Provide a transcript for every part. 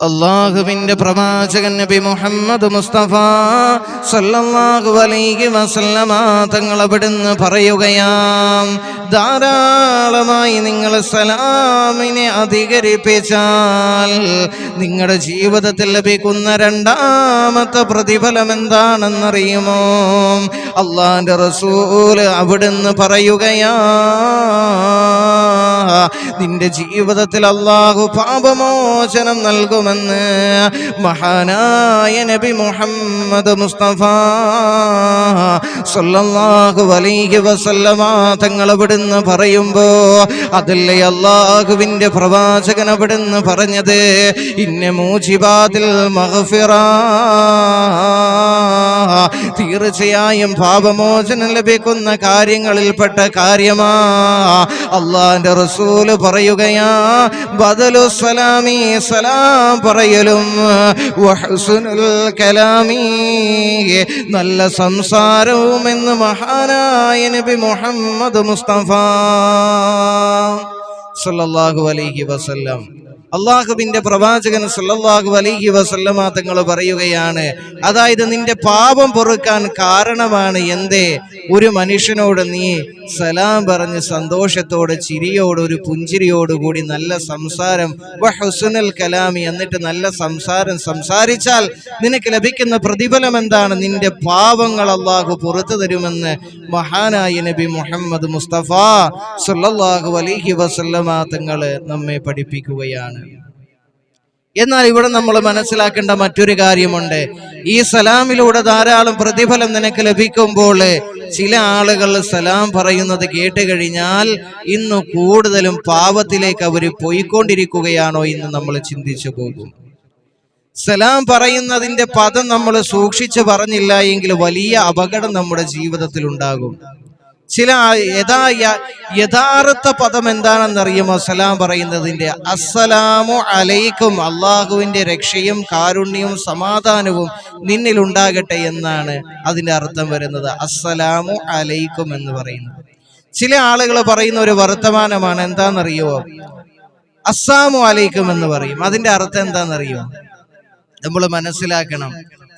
അള്ളാഹുവിന്റെ പ്രവാചകൻ നബി മുഹമ്മദ് മുസ്തഫ സല്ലല്ലാഹു അലൈഹി വസല്ലമ തങ്ങൾ അവിടുന്ന് പറയുകയാം ധാരാളമായി നിങ്ങൾ സലാമിനെ അധികരിപ്പിച്ചാൽ നിങ്ങളുടെ ജീവിതത്തിൽ ലഭിക്കുന്ന രണ്ടാമത്തെ പ്രതിഫലം എന്താണെന്നറിയുമോ? അള്ളാന്റെ റസൂൽ അവിടുന്ന് പറയുകയാ നിന്റെ ജീവിതത്തിൽ അള്ളാഹു പാപമോചനം നൽകുമെന്ന് മഹാനായ നബി മുഹമ്മദ് മുസ്തഫ സല്ലല്ലാഹു അലൈഹി വസല്ലമ തങ്ങൾ അവിടുന്ന് പറയുമ്പോൾ അതല്ലേ അള്ളാഹുവിന്റെ പ്രവാചകൻ അവിടുന്ന് പറഞ്ഞത്? ഇന്ന മൂജിബാതിൽ മഗ്ഫിറ. തീർച്ചയായും പാപമോചനം ലഭിക്കുന്ന കാര്യങ്ങളിൽപ്പെട്ട കാര്യമാ. അള്ളാന്റെ റസൂൽ പറയുകയാ ബദലു സലാമി സലാം പറയലും നല്ല സംസാരവും എന്ന് മഹാനായ നബി മുഹമ്മദ് മുസ്തഫ സല്ലല്ലാഹു അലൈഹി വസല്ലം. അള്ളാഹുവിന്റെ പ്രവാചകൻ സല്ലല്ലാഹു അലൈഹി വസല്ലമ തങ്ങൾ പറയുകയാണ് അതായത് നിന്റെ പാപം പൊറുക്കാൻ കാരണമാണ് എന്തേ? ഒരു മനുഷ്യനോട് നീ സലാം പറഞ്ഞ് സന്തോഷത്തോടെ ചിരിയോട് ഒരു പുഞ്ചിരിയോട് കൂടി നല്ല സംസാരം വഹുസുനൽ കലാമി എന്നിട്ട് നല്ല സംസാരം സംസാരിച്ചാൽ നിനക്ക് ലഭിക്കുന്ന പ്രതിഫലം എന്താണ്? നിന്റെ പാപങ്ങൾ അള്ളാഹു പുറത്തു തരുമെന്ന് മഹാനായ നബി മുഹമ്മദ് മുസ്തഫ സല്ലല്ലാഹു അലൈഹി വസല്ലമ തങ്ങൾ നമ്മെ പഠിപ്പിക്കുകയാണ്. എന്നാൽ ഇവിടെ നമ്മൾ മനസ്സിലാക്കേണ്ട മറ്റൊരു കാര്യമുണ്ട്. ഈ സലാമിലൂടെ ധാരാളം പ്രതിഫലം നിനക്ക് ലഭിക്കുമ്പോൾ ചില ആളുകൾ സലാം പറയുന്നത് കേട്ട് കഴിഞ്ഞാൽ ഇന്ന് കൂടുതലും പാപത്തിലേക്ക് അവർ പോയിക്കൊണ്ടിരിക്കുകയാണോ എന്ന് നമ്മൾ ചിന്തിച്ചു പോകും. സലാം പറയുന്നതിന്റെ പദം നമ്മൾ സൂക്ഷിച്ചു പറഞ്ഞില്ല എങ്കിൽ വലിയ അപകടം നമ്മുടെ ജീവിതത്തിൽ ഉണ്ടാകും ചില യഥാ യഥാർത്ഥ പദം എന്താണെന്നറിയുമോ? സലാം പറയുന്നതിന്റെ അസ്സലാമു അലൈക്കും. അള്ളാഹുവിന്റെ രക്ഷയും കാരുണ്യവും സമാധാനവും നിന്നിൽ ഉണ്ടാകട്ടെ എന്നാണ് അതിന്റെ അർത്ഥം വരുന്നത്. അസ്സലാമു അലൈക്കും എന്ന് പറയുന്നത്. ചില ആളുകൾ പറയുന്ന ഒരു വർത്തമാനമാണ് എന്താണെന്നറിയുമോ? അസ്സാമു അലൈക്കും എന്ന് പറയും. അതിന്റെ അർത്ഥം എന്താണെന്നറിയുമോ? നമ്മൾ മനസ്സിലാക്കണം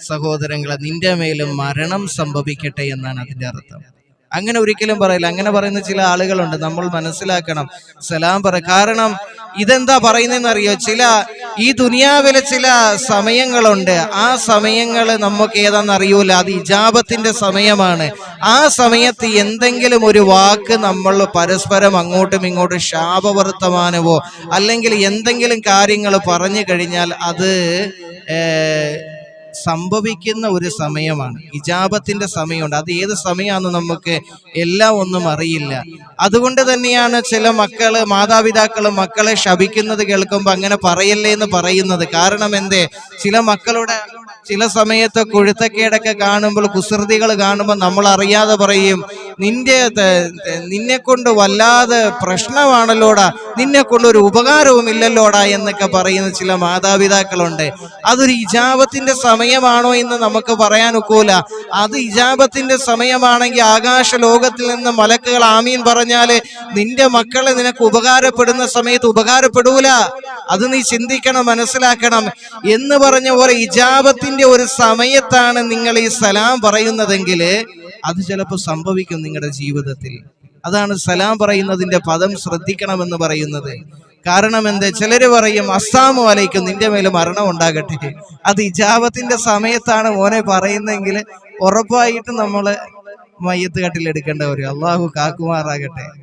സഹോദരങ്ങളെ നിന്റെ മേലും മരണം സംഭവിക്കട്ടെ എന്നാണ് അതിന്റെ അർത്ഥം. അങ്ങനെ ഒരിക്കലും പറയില്ല. അങ്ങനെ പറയുന്ന ചില ആളുകളുണ്ട്. നമ്മൾ മനസ്സിലാക്കണം. സലാം പറ കാരണം ഇതെന്താ പറയുന്നതെന്ന് അറിയോ ചില ഈ ദുനിയാവിലെ ചില സമയങ്ങളുണ്ട്. ആ സമയങ്ങൾ നമുക്ക് ഏതാണെന്ന് അറിയൂല. അത് ഇജാബത്തിന്റെ സമയമാണ്. ആ സമയത്ത് എന്തെങ്കിലും ഒരു വാക്ക് നമ്മൾ പരസ്പരം അങ്ങോട്ടും ഇങ്ങോട്ടും ശാപവർത്തമാനവോ അല്ലെങ്കിൽ എന്തെങ്കിലും കാര്യങ്ങൾ പറഞ്ഞു കഴിഞ്ഞാൽ അത് സംഭവിക്കുന്ന ഒരു സമയമാണ്. ഇജാബത്തിന്റെ സമയമുണ്ട്. അത് ഏത് സമയമാണെന്ന് നമുക്ക് എല്ലാം ഒന്നും അറിയില്ല. അതുകൊണ്ട് തന്നെയാണ് ചില മക്കൾ മാതാപിതാക്കൾ മക്കളെ ശപിക്കുന്നത് കേൾക്കുമ്പോൾ അങ്ങനെ പറയല്ലേ എന്ന് പറയുന്നത്. കാരണം എന്തേ? ചില മക്കളുടെ ചില സമയത്ത് കൊഴുത്തക്കേടൊക്കെ കാണുമ്പോൾ കുസൃതികൾ കാണുമ്പോൾ നമ്മൾ അറിയാതെ പറയും നിന്റെ നിന്നെ കൊണ്ട് വല്ലാതെ പ്രശ്നമാണല്ലോടാ. നിന്നെ കൊണ്ടൊരു ഉപകാരവും ഇല്ലല്ലോടാ എന്നൊക്കെ പറയുന്ന ചില മാതാപിതാക്കളുണ്ട്. അതൊരു ഇജാപത്തിന്റെ സമയമാണോ എന്ന് നമുക്ക് പറയാൻ ഒക്കൂല. അത് ഇജാപത്തിന്റെ സമയമാണെങ്കിൽ ആകാശ ലോകത്തിൽ നിന്ന് മലക്കുകൾ ആമീൻ പറഞ്ഞാൽ നിന്റെ മക്കളെ നിനക്ക് ഉപകാരപ്പെടുന്ന സമയത്ത് ഉപകാരപ്പെടൂല. അത് നീ ചിന്തിക്കണം മനസ്സിലാക്കണം. എന്ന് പറഞ്ഞ പോലെ ഇജാപത്തിന്റെ ഒരു സമയത്താണ് നിങ്ങൾ ഈ സലാം പറയുന്നതെങ്കിൽ അത് ചിലപ്പോൾ സംഭവിക്കും നിങ്ങളുടെ ജീവിതത്തിൽ. അതാണ് സലാം പറയുന്നതിന്റെ പദം ശ്രദ്ധിക്കണമെന്ന് പറയുന്നത്. കാരണം എന്താ? ചിലര് പറയും അസ്സാമു അലൈക്കും നിന്റെ മേൽ മരണം ഉണ്ടാകട്ടെ. അത് ഇജാബത്തിന്റെ സമയത്താണ് മോനെ പറയുന്നെങ്കിൽ ഉറപ്പായിട്ട് നമ്മൾ മയ്യത്ത് കട്ടിൽ എടുക്കേണ്ട വരും. അള്ളാഹു കാക്കുമാറാകട്ടെ.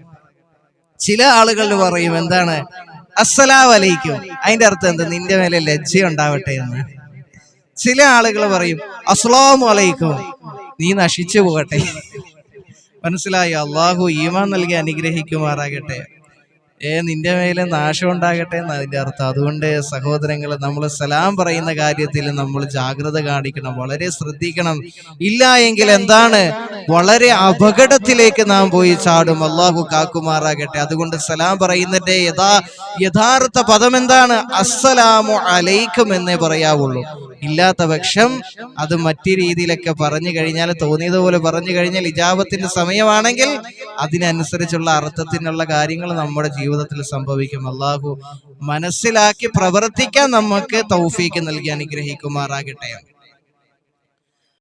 ചില ആളുകൾ പറയും എന്താണ്? അസ്സലാം അലൈക്കും. അതിന്റെ അർത്ഥം എന്താ? നിന്റെ മേലെ ലജ്ജ ഉണ്ടാവട്ടെ എന്ന്. ചില ആളുകൾ പറയും അസ്ലാം അലൈക്കും. നീ നശിച്ചു പോകട്ടെ. മനസ്സിലായി. അള്ളാഹു ഈമാൻ നൽകി അനുഗ്രഹിക്കുമാറാകട്ടെ. ഏ നിന്റെ മേലെ നാശം ഉണ്ടാകട്ടെ എന്ന് അതിന്റെ അർത്ഥം. അതുകൊണ്ട് സഹോദരങ്ങൾ നമ്മൾ സലാം പറയുന്ന കാര്യത്തിൽ നമ്മൾ ജാഗ്രത കാണിക്കണം വളരെ ശ്രദ്ധിക്കണം. ഇല്ല എങ്കിൽ എന്താണ്? വളരെ അപകടത്തിലേക്ക് നാം പോയി ചാടും. അള്ളാഹു കാക്കുമാറാകട്ടെ. അതുകൊണ്ട് സലാം പറയുന്നതിന്റെ യഥാ യഥാർത്ഥ പദം എന്താണ്? അസ്സലാമു അലൈക്കും എന്നേ പറയാവുള്ളൂ. ഇല്ലാത്ത പക്ഷം അത് മറ്റു രീതിയിലൊക്കെ പറഞ്ഞു കഴിഞ്ഞാൽ തോന്നിയതുപോലെ പറഞ്ഞു കഴിഞ്ഞാൽ ഇജാബത്തിന്റെ സമയമാണെങ്കിൽ അതിനനുസരിച്ചുള്ള അർത്ഥത്തിനുള്ള കാര്യങ്ങൾ നമ്മുടെ ജീവിതത്തിൽ സംഭവിക്കും. അള്ളാഹു മനസ്സിലാക്കി പ്രവർത്തിക്കാൻ നമുക്ക് തൗഫീക്ക് നൽകി അനുഗ്രഹിക്കുമാറാകട്ടെ.